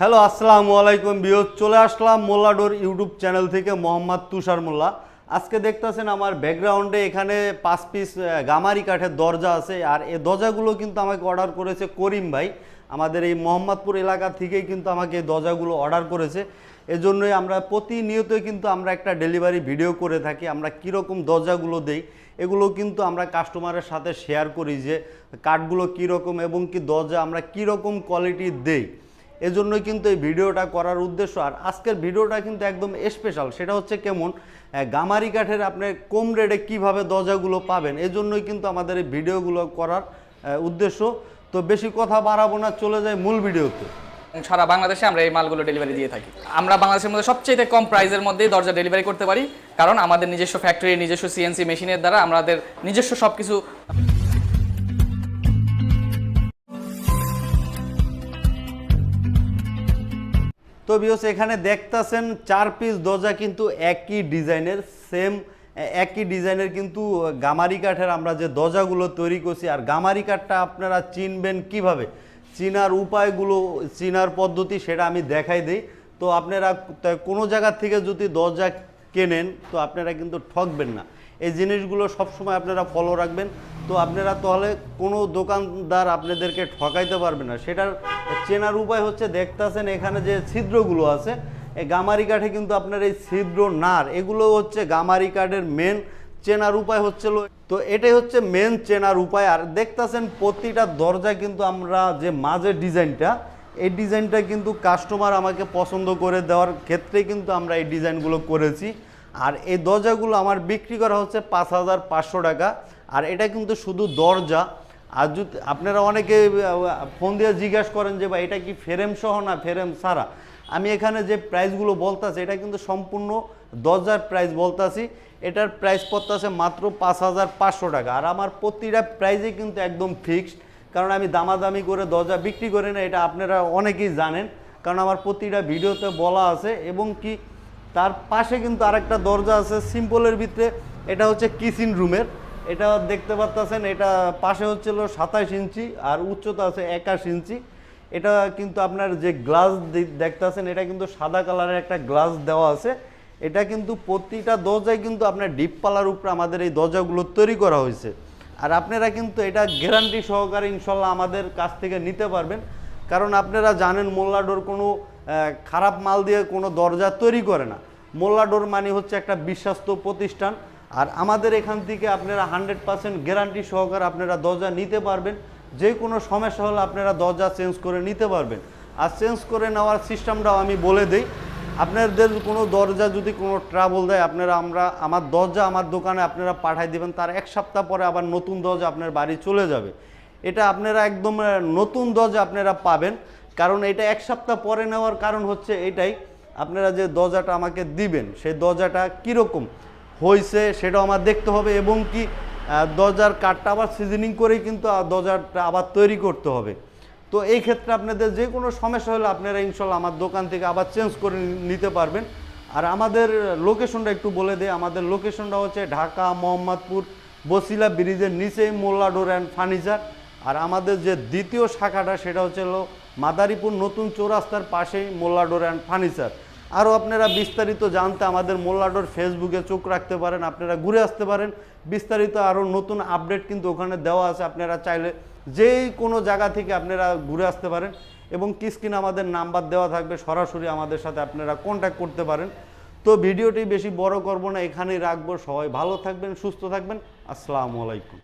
Hello, আসসালামু আলাইকুম বিয়স চলে আসলাম মোল্লাডোর ইউটিউব চ্যানেল থেকে মোহাম্মদ তুষার মোল্লা। আজকে দেখতেছেন আমার ব্যাকগ্রাউন্ডে এখানে পাঁচ পিস গামারি কাঠের দরজা আছে। আর এই দরজাগুলো কিন্তু আমাকে অর্ডার করেছে করিম ভাই। আমাদের এই মোহাম্মদপুর এলাকা থেকেই কিন্তু আমাকে এই দরজাগুলো অর্ডার করেছে। এজন্যই আমরা প্রতিনিয়তই কিন্তু আমরা একটা ডেলিভারি ভিডিও করে থাকি। আমরা কীরকম দরজাগুলো দেই, এগুলো কিন্তু আমরা কাস্টমারের সাথে শেয়ার করি যে কাঠগুলো কীরকম এবং কি দরজা আমরা কীরকম কোয়ালিটির দেই। এজন্যই কিন্তু এই ভিডিওটা করার উদ্দেশ্য। আর আজকের ভিডিওটা কিন্তু একদম স্পেশাল সেটা হচ্ছে কেমন গামারি কাঠের আপনি কম রেটে কীভাবে দরজাগুলো পাবেন, এজন্যই কিন্তু আমাদের এই ভিডিওগুলো করার উদ্দেশ্য। তো বেশি কথা বাড়াবো না, চলে যায় মূল ভিডিওতে। সারা বাংলাদেশে আমরা এই মালগুলো ডেলিভারি দিয়ে থাকি। আমরা বাংলাদেশের মধ্যে সবচেয়ে কম প্রাইসের মধ্যেই দরজা ডেলিভারি করতে পারি, কারণ আমাদের নিজস্ব ফ্যাক্টরি নিজস্ব সিএনসি মেশিনের দ্বারা আমাদের নিজস্ব সব কিছু তো বিয়স এখানে দেখতাছেন চার পিস দরজা কিন্তু একই ডিজাইনের সেম একই ডিজাইনের কিন্তু গামারি কাঠের আমরা যে দরজাগুলো তৈরি করছি। আর গামারি কাঠটা আপনারা চিনবেন কীভাবে? চিনার উপায়গুলো, চিনার পদ্ধতি সেটা আমি দেখাই দিই। তো আপনারা কোনো জায়গার থেকে যদি দরজা কেনেন, তো আপনারা কিন্তু ঠকবেন না। এই জিনিসগুলো সবসময় আপনারা ফলো রাখবেন। তো আপনারা তাহলে কোনো দোকানদার আপনাদেরকে ঠকাইতে পারবে না। সেটার চেনার উপায় হচ্ছে দেখতেছেন এখানে যে ছিদ্রগুলো আছে, এই গামারি কাঠে কিন্তু আপনার এই ছিদ্র নার, এগুলো হচ্ছে গামারি কাঠের মেন চেনার উপায় হচ্ছিল তো এটাই হচ্ছে মেন চেনার উপায়। আর দেখতেছেন প্রতিটা দরজা কিন্তু আমরা যে মাঝের ডিজাইনটা, এই ডিজাইনটা কিন্তু কাস্টমার আমাকে পছন্দ করে দেওয়ার ক্ষেত্রে কিন্তু আমরা এই ডিজাইনগুলো করেছি। আর এই দরজাগুলো আমার বিক্রি করা হচ্ছে পাঁচ হাজার পাঁচশো টাকা। আর এটা কিন্তু শুধু দরজা। আর যদি আপনারা অনেকে ফোন দিয়ে জিজ্ঞাসা করেন যে, ভাই, এটা কি ফ্রেম সহ না ফ্রেম ছাড়া আমি এখানে যে প্রাইসগুলো বলতাছি, এটা কিন্তু সম্পূর্ণ দরজার প্রাইস বলতাছি। এটার প্রাইস পড়তেছে মাত্র পাঁচ হাজার পাঁচশো টাকা। আর আমার প্রতিটা প্রাইসই কিন্তু একদম ফিক্সড। কারণ আমি দামাদামি করে দরজা বিক্রি করি না, এটা আপনারা অনেকেই জানেন। কারণ আমার প্রতিটা ভিডিওতে বলা আছে। এবং কি, তার পাশে কিন্তু আরেকটা দরজা আছে সিম্পলের ভিতরে। এটা হচ্ছে কিচেন রুমের। এটা দেখতে পাচ্ছেন এটা পাশে হচ্ছিল সাতাশ ইঞ্চি আর উচ্চতা আছে একাশ ইঞ্চি। এটা কিন্তু আপনার যে গ্লাস দেখতেছেন, এটা কিন্তু সাদা কালারের একটা গ্লাস দেওয়া আছে। এটা কিন্তু প্রতিটা দরজায় কিন্তু আপনার ডিপ পালার উপরে আমাদের এই দরজাগুলো তৈরি করা হয়েছে। আর আপনারা কিন্তু এটা গ্যারান্টি সহকারে ইনশাল্লাহ আমাদের কাছ থেকে নিতে পারবেন। কারণ আপনারা জানেন মোল্লাডোর কোনো খারাপ মাল দিয়ে কোনো দরজা তৈরি করে না। মোল্লাডোর মানে হচ্ছে একটা বিশ্বাস্ত প্রতিষ্ঠান। আর আমাদের এখান থেকে আপনারা হান্ড্রেড পার্সেন্ট গ্যারান্টি সহকারে আপনারা দরজা নিতে পারবেন। যে কোনো সমস্যা হলে আপনারা দরজা চেঞ্জ করে নিতে পারবেন। আর চেঞ্জ করে নেওয়ার সিস্টেমটাও আমি বলে দিই, আপনাদের কোনো দরজা যদি কোনো ট্রাবল দেয়, আপনারা আমরা, আমার দরজা আমার দোকানে আপনারা পাঠাই দিবেন, তার এক সপ্তাহ পরে আবার নতুন দরজা আপনার বাড়ি চলে যাবে। এটা আপনারা একদম নতুন দরজা আপনারা পাবেন। কারণ এটা এক সপ্তাহ পরে নেওয়ার কারণ হচ্ছে এটাই, আপনারা যে দরজাটা আমাকে দিবেন, সেই দরজাটা কীরকম? হয়েছে সেটাও আমার দেখতে হবে এবং কি দরজার কাঠটা আবার সিজনিং করেই কিন্তু দরজাটা আবার তৈরি করতে হবে। তো এই ক্ষেত্রে আপনাদের যে কোনো সমস্যা হলে আপনারা ইনশাল্লাহ আমার দোকান থেকে আবার চেঞ্জ করে নিতে পারবেন। আর আমাদের লোকেশনটা একটু বলে দিই, আমাদের লোকেশনটা হচ্ছে ঢাকা, মোহাম্মদপুর, বসিলা ব্রিজের নিচেই মোল্লা ডোর অ্যান্ড ফার্নিচার। আর আমাদের যে দ্বিতীয় শাখাটা, সেটা হচ্ছে হলো মাদারীপুর নতুন চৌরাস্তার পাশেই মোল্লা ডোর অ্যান্ড ফার্নিচার। আরও আপনারা বিস্তারিত জানতে আমাদের মোল্লাডোর ফেসবুকে চোখ রাখতে পারেন, আপনারা ঘুরে আসতে পারেন। বিস্তারিত আরও নতুন আপডেট কিন্তু ওখানে দেওয়া আছে, আপনারা চাইলে যেই কোনো জায়গা থেকে আপনারা ঘুরে আসতে পারেন এবং কিস্কিন আমাদের নাম্বার দেওয়া থাকবে, সরাসরি আমাদের সাথে আপনারা কন্ট্যাক্ট করতে পারেন। তো ভিডিওটি বেশি বড় করব না, এখানেই রাখব, সবাই ভালো থাকবেন, সুস্থ থাকবেন, আসসালামু আলাইকুম।